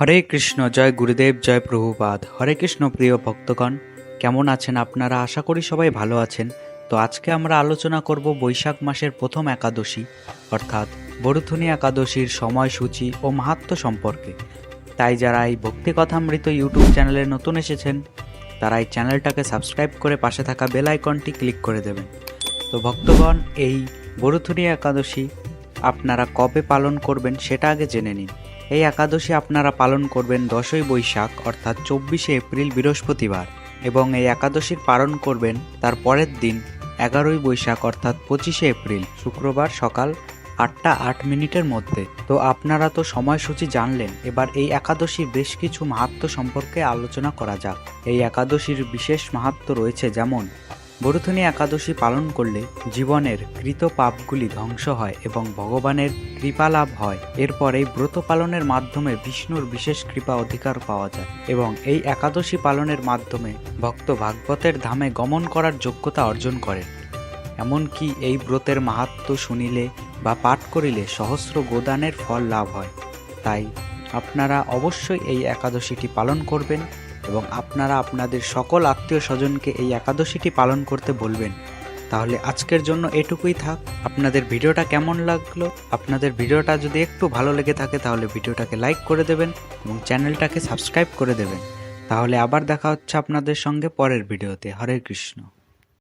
হরে কৃষ্ণ, জয় গুরুদেব, জয় প্রভুপাদ। হরে কৃষ্ণ, প্রিয় ভক্তগণ, কেমন আছেন আপনারা? আশা করি সবাই ভালো আছেন। তো আজকে আমরা আলোচনা করব বৈশাখ মাসের প্রথম একাদশী, অর্থাৎ বরুথনী একাদশীর সময়সূচি ও মাহাত্ম্য সম্পর্কে। তাই যারা এই ভক্তি কথামৃত ইউটিউব চ্যানেলে নতুন এসেছেন, তারা এই চ্যানেলটাকে সাবস্ক্রাইব করে পাশে থাকা বেল আইকনটি ক্লিক করে দেবেন। তো ভক্তগণ, এই বরুথনী একাদশী আপনারা কবে পালন করবেন সেটা আগে জেনে নিন। এই একাদশী আপনারা পালন করবেন দশই বৈশাখ, অর্থাৎ চব্বিশে এপ্রিল বৃহস্পতিবার, এবং এই একাদশীর পালন করবেন তার পরের দিন, এগারোই বৈশাখ, অর্থাৎ পঁচিশে এপ্রিল, শুক্রবার সকাল আটটা আট মিনিটের মধ্যে। তো আপনারা তো সময়সূচি জানলেন, এবার এই একাদশীর বেশ কিছু মাহাত্ম্য সম্পর্কে আলোচনা করা যাক। এই একাদশীর বিশেষ মাহাত্ম্য রয়েছে যেমন বরুথনী একাদশী পালন করলে জীবনের কৃত পাপগুলি ধ্বংস হয় এবং ভগবানের কৃপা লাভ হয়। এরপর এই ব্রত পালনের মাধ্যমে বিষ্ণুর বিশেষ কৃপা অধিকার পাওয়া যায় এবং এই একাদশী পালনের মাধ্যমে ভক্ত ভাগবতের ধামে গমন করার যোগ্যতা অর্জন করেন। এমনকি এই ব্রতের মাহাত্ম্য শুনিলে বা পাঠ করিলে সহস্র গোদানের ফল লাভ হয়। তাই আপনারা অবশ্যই এই একাদশীটি পালন করবেন। এবং আপনারা আপনাদের সকল আত্মীয় স্বজনকে এই একাদশীটি পালন করতে বলবেন। তাহলে আজকের জন্য এটুকুই থাক। আপনাদের ভিডিওটা কেমন লাগল? আপনাদের ভিডিওটা যদি একটু ভালো লেগে থাকে, তাহলে ভিডিওটাকে লাইক করে দেবেন এবং চ্যানেলটাকে সাবস্ক্রাইব করে দেবেন। তাহলে আবার দেখা হচ্ছে আপনাদের সঙ্গে পরের ভিডিওতে। হরে কৃষ্ণ।